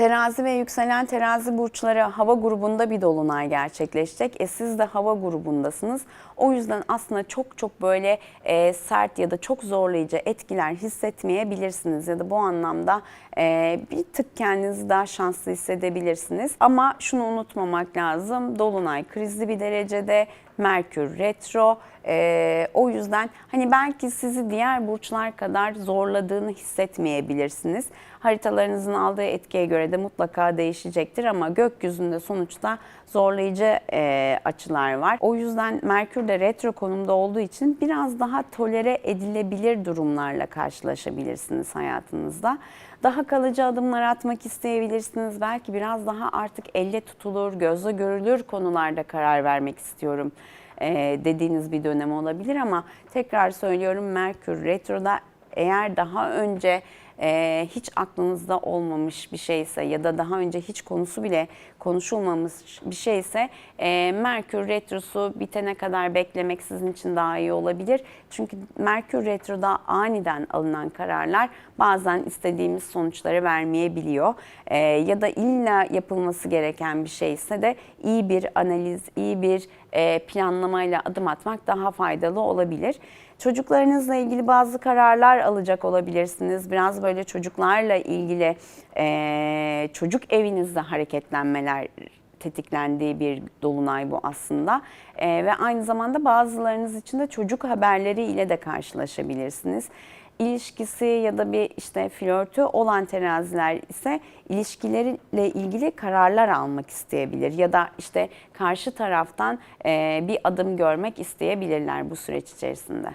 Terazi ve yükselen terazi burçları hava grubunda bir dolunay gerçekleşecek. E siz de hava grubundasınız. O yüzden aslında çok çok böyle e, sert ya da çok zorlayıcı etkiler hissetmeyebilirsiniz. Ya da bu anlamda e, bir tık kendinizi daha şanslı hissedebilirsiniz. Ama şunu unutmamak lazım. Dolunay krizli bir derecede. Merkür retro. Ee, o yüzden hani belki sizi diğer burçlar kadar zorladığını hissetmeyebilirsiniz. Haritalarınızın aldığı etkiye göre de mutlaka değişecektir ama gökyüzünde sonuçta zorlayıcı e, açılar var. O yüzden Merkür de retro konumda olduğu için biraz daha tolere edilebilir durumlarla karşılaşabilirsiniz hayatınızda. Daha kalıcı adımlar atmak isteyebilirsiniz. Belki biraz daha artık elle tutulur, gözle görülür konularda karar vermek istiyorum e, dediğiniz bir dönem olabilir ama tekrar söylüyorum Merkür Retro'da eğer daha önce e, hiç aklınızda olmamış bir şeyse ya da daha önce hiç konusu bile konuşulmamış bir şeyse e, Merkür Retrosu bitene kadar beklemek sizin için daha iyi olabilir. Çünkü Merkür Retro'da aniden alınan kararlar bazen istediğimiz sonuçları vermeyebiliyor. E, ya da illa yapılması gereken bir şeyse de iyi bir analiz, iyi bir e, planlamayla adım atmak daha faydalı olabilir. Çocuklarınızla ilgili bazı kararlar alacak olabilirsiniz. Biraz böyle çocuklarla ilgili e, çocuk evinizde hareketlenmeler tetiklendiği bir dolunay bu aslında. E, ve aynı zamanda bazılarınız için de çocuk haberleri ile de karşılaşabilirsiniz ilişkisi ya da bir işte flörtü olan teraziler ise ilişkileriyle ilgili kararlar almak isteyebilir ya da işte karşı taraftan e, bir adım görmek isteyebilirler bu süreç içerisinde.